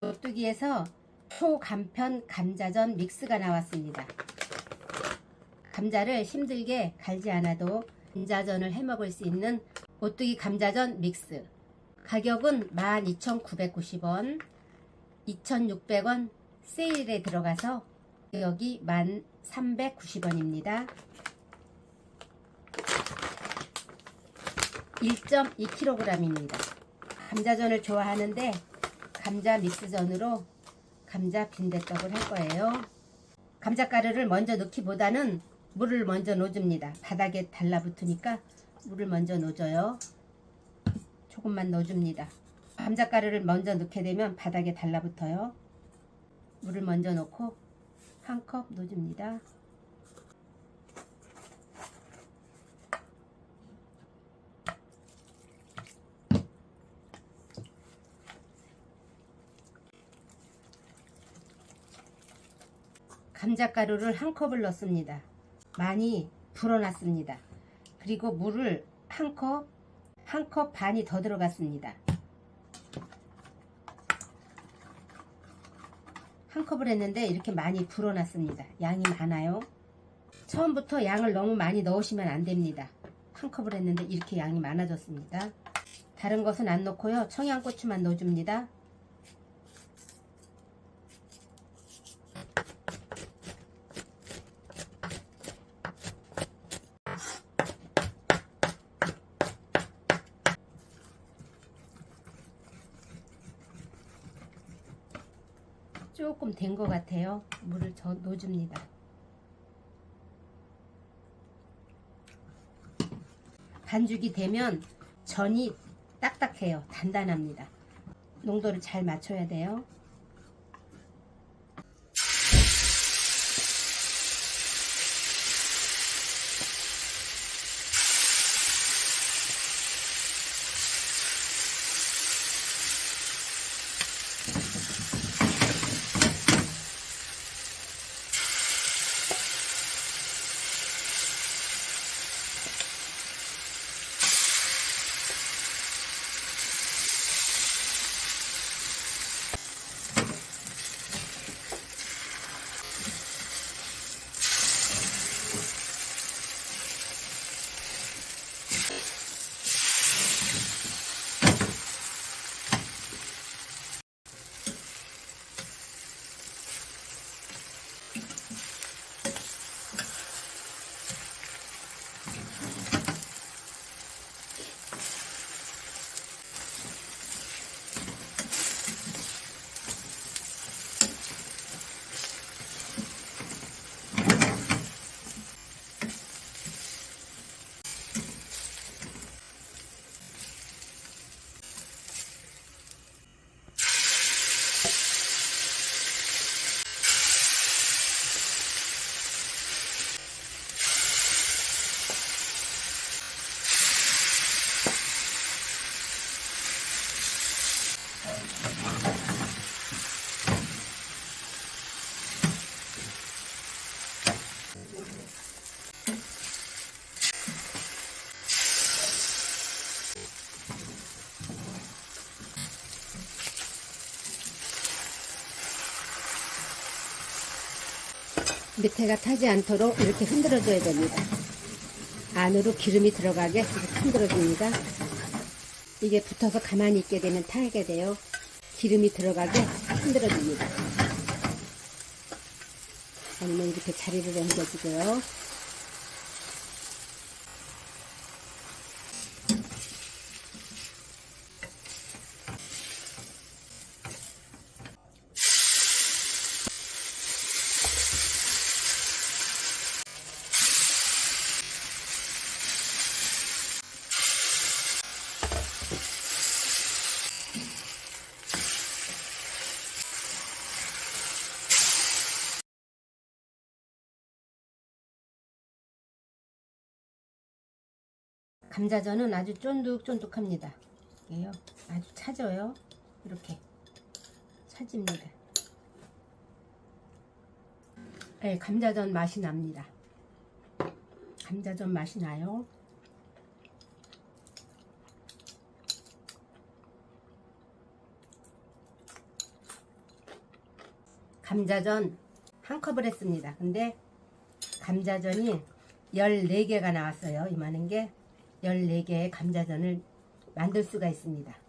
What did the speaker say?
오뚜기에서 초간편 감자전 믹스가 나왔습니다. 감자를 힘들게 갈지 않아도 감자전을 해 먹을 수 있는 오뚜기 감자전 믹스. 가격은 12,990원, 2,600원 세일에 들어가서 가격이 1,390원입니다. 1.2kg입니다. 감자전을 좋아하는데 감자 믹스전으로 감자 빈대떡을 할 거예요. 감자가루를 먼저 넣기보다는 물을 먼저 넣어줍니다. 바닥에 달라붙으니까 물을 먼저 넣어줘요. 조금만 넣어줍니다. 감자가루를 먼저 넣게 되면 바닥에 달라붙어요. 물을 먼저 넣고 한 컵 넣어줍니다. 감자가루를 한 컵을 넣습니다. 많이 불어놨습니다. 그리고 물을 한 컵, 한 컵 반이 더 들어갔습니다. 한 컵을 했는데 이렇게 많이 불어놨습니다. 양이 많아요. 처음부터 양을 너무 많이 넣으시면 안 됩니다. 한 컵을 했는데 이렇게 양이 많아졌습니다. 다른 것은 안 넣고요. 청양고추만 넣어줍니다. 조금 된 것 같아요. 물을 저 넣어줍니다. 반죽이 되면 전이 딱딱해요. 단단합니다. 농도를 잘 맞춰야 돼요. 밑에가 타지 않도록 이렇게 흔들어 줘야 됩니다. 안으로 기름이 들어가게 흔들어 줍니다. 이게 붙어서 가만히 있게 되면 타게 돼요. 기름이 들어가게 흔들어 줍니다. 아니면 이렇게 자리를 옮겨주고요. 감자전은 아주 쫀득쫀득합니다. 이게요. 아주 차져요. 이렇게 차집니다. 네, 감자전 맛이 납니다. 감자전 맛이 나요. 감자전 한 컵을 했습니다. 근데 감자전이 14개가 나왔어요. 이만한 게 14개의 감자전을 만들 수가 있습니다.